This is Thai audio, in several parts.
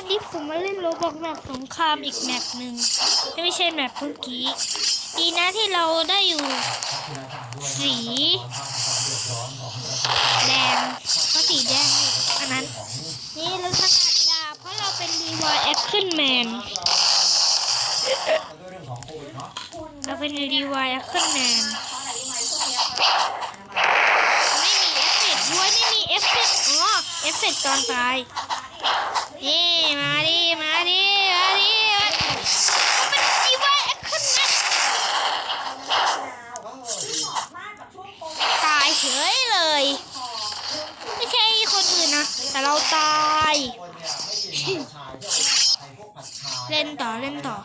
วันนี้ผมมาเล่นโรบอกแบบสงครามอีกแมปหนึ่งไม่ใช่แมปเมื่อกี้ ดีนะที่เราได้อยู่ สีแดงเพราะสีแดงอันนั้น นี่เราขนาดดาบเพราะเราเป็นรีวายแอคขึ้นแมนเราเป็นรีวายแอคขึ้นแมนไม่มีเอฟเฟกต์ด้วยไม่มีเอฟเฟกต์อ๋อเอฟเฟกต์ตอนตาย นี่มาดิมาดิมาดิมันดีว่าแอคชั่นนะตายเฉยเลย ไม่ใช่คนอื่นนะ แต่เราตาย เล่นต่อเล่นต่อ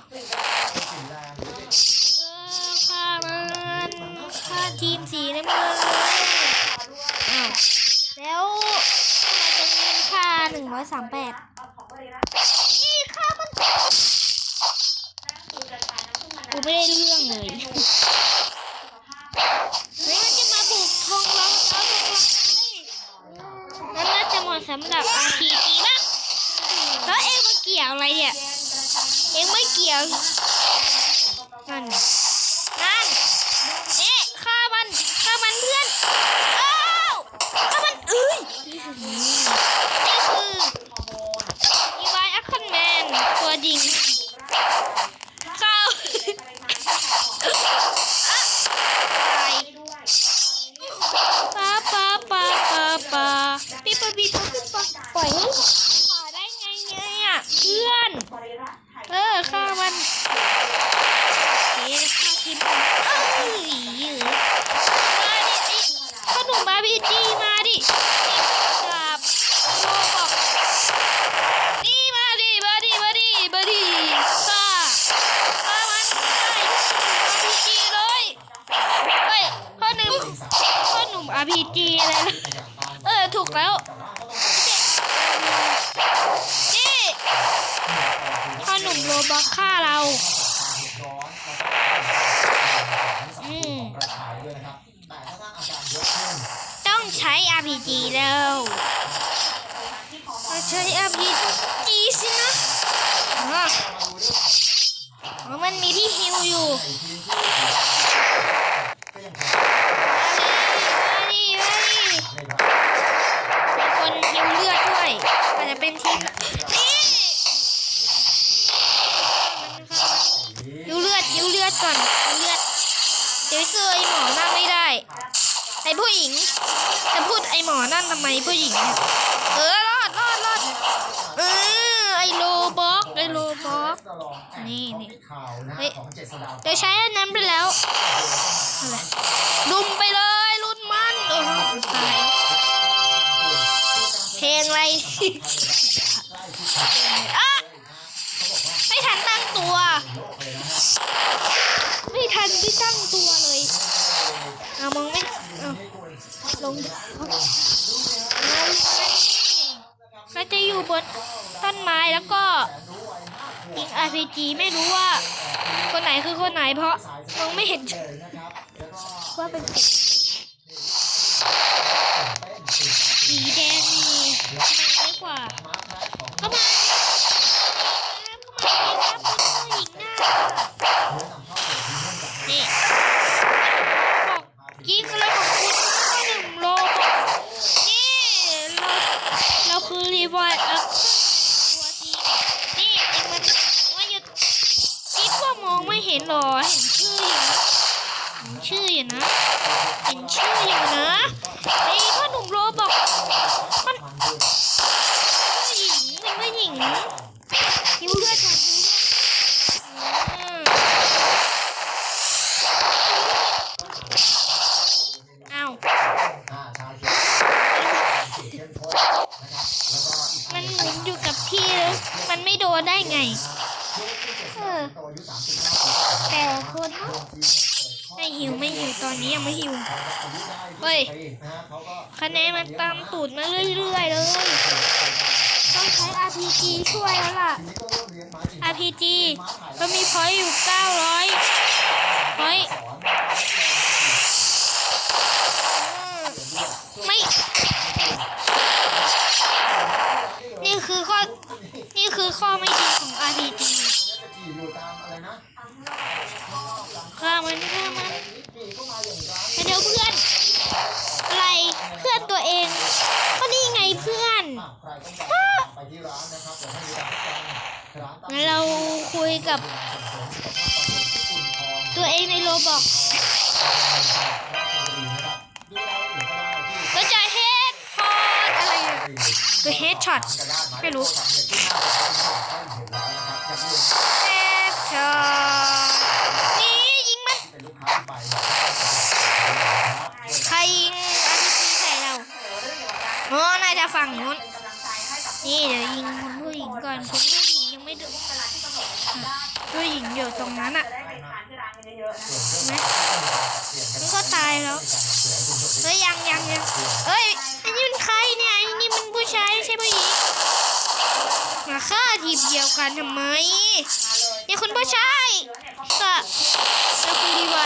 ฆ่ามันฆ่าทีมสีน้ำเงินแล้วทำไมจะมีค่าหนึ่งร้อยสามแปด นี่ค่ามันกูไม่ได้เรื่องเลยเฮ้ยมันจะมาบุกทองเราจะเอาทองเรานั่นน่าจะเหมาะสำหรับ RPG มั้งแล้วเองมาเกี่ยวอะไรเนี่ย เองไม่เกี่ยวนั่นนั่นเอ๊ะฆ่ามันฆ่ามันเพื่อน อ้าวฆ่ามันเอ้ย นี่คืออีวายแอคคอนแมนตัวจริงเข้าอะตายป้าป้าป้าป้าป้าปีปะปีปะปีปะปล่อยให้ป่าได้ไงเนี่ยเพื่อน เออฆ่ามันเอ๊ะฆ่าทีมมันเอ้ยยืดมาดิไอ้ขนมบาร์บีจีมาดิดาบโลบอกนี่มาดิมาดิมาดิมาดิฆ่าฆ่ามันได้บาร์บีจีเลยเฮ้ยพ่อหนุ่มพ่อหนุ่มอาร์พีจีอะไรนะเออถูกแล้ว อหนุ่มโรบอกฆ่าเราอืมต้องใช้ RPG แล้วต้องใช้ RPG สินะอ๋ออ๋อมันมีที่ฮิวอยู่ มาดิมาดิมีคนฮิวเลือดด้วยอาจจะเป็นทีมนี่ฮิวเลือดฮิวเลือดก่อนฮิวเลือด เดี๋ยวซื้อไอหมอนั่นไม่ได้ ไอผู้หญิงจะพูดไอหมอนั่นทำไมผู้หญิงเนี่ยเออรอดรอดรอดเออไอโลบ็อกไอโลบ็อกนี่นี่เฮ้ยเดี๋ยวใช้อันนั้นไปแล้วอะไรลุมไปเลยลุนมันโอ้โหตายเพลงอะไร อะไม่ทันตั้งตัว ไม่ทันได้ตั้งตัวเลยเอามองไม่เอา ลงก็จะอยู่บนต้นไม้แล้วก็ยิง RPG ไม่รู้ว่า คนไหนคือคนไหนเพราะมองไม่เห็นว่าเป็นสีแดงนี่ทำไมไม่กว่าเข้ามาเข้ามาเลยครับคุณผู้หญิงหน้านี่บอกยิง ห็นหรอเห็นชื่ออยู่นะเห็นชื่ออยู่นะเห็นชื่ออยู่นะไอ้พ่อหนุ่มโลบอกมันผู้หญิงเป็นผู้หญิงยิ้วเลือดก่อนยิ้วเลือดอืมอ้าวมันหมุนอยู่กับที่แล้วมันไม่โดนได้ไง เออ แต่คนเนอะไม่หิวไม่หิวตอนนี้ยังไม่หิวเฮ้ยคะแนนมันตามตูดมาเรื่อยๆเลย ต้องใช้ RPG ช่วยแล้วล่ะ RPG ก็มีพอยต์อยู่ 900พอยต์ไม่ นี่คือข้อ นี่คือข้อไม่ดีของ RPG ฆ่ เพื่อนตัวเอง ก็นี่ไงเพื่อนงั้นเราคุยกับ ตัวเองในโรบอกก็จะเฮดพอดอะไรอะคือเฮดช็อตไม่รู้เฮดช็อตาจะฝั่งนู้น นี่เดี๋ยวยิงคุณผู้หญิงก่อนคุณผู้หญิงยังไม่ดูผู้หญิงอยู่ตรงนั้นอะเห็นไหมมันก็ตายแล้ว เฮ้ยยังยังยังเฮ้ยอันนี้มันใครเนี่ยอันนี้มันผู้ชายใช่ผู้หญิงมาฆ่าทีเดียวกันทำไมเนี่ยคุณผู้ชายก็แล้วคุณดีไว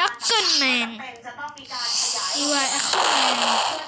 ด็อกเกิลแมนดีไวแอคชั่นแมน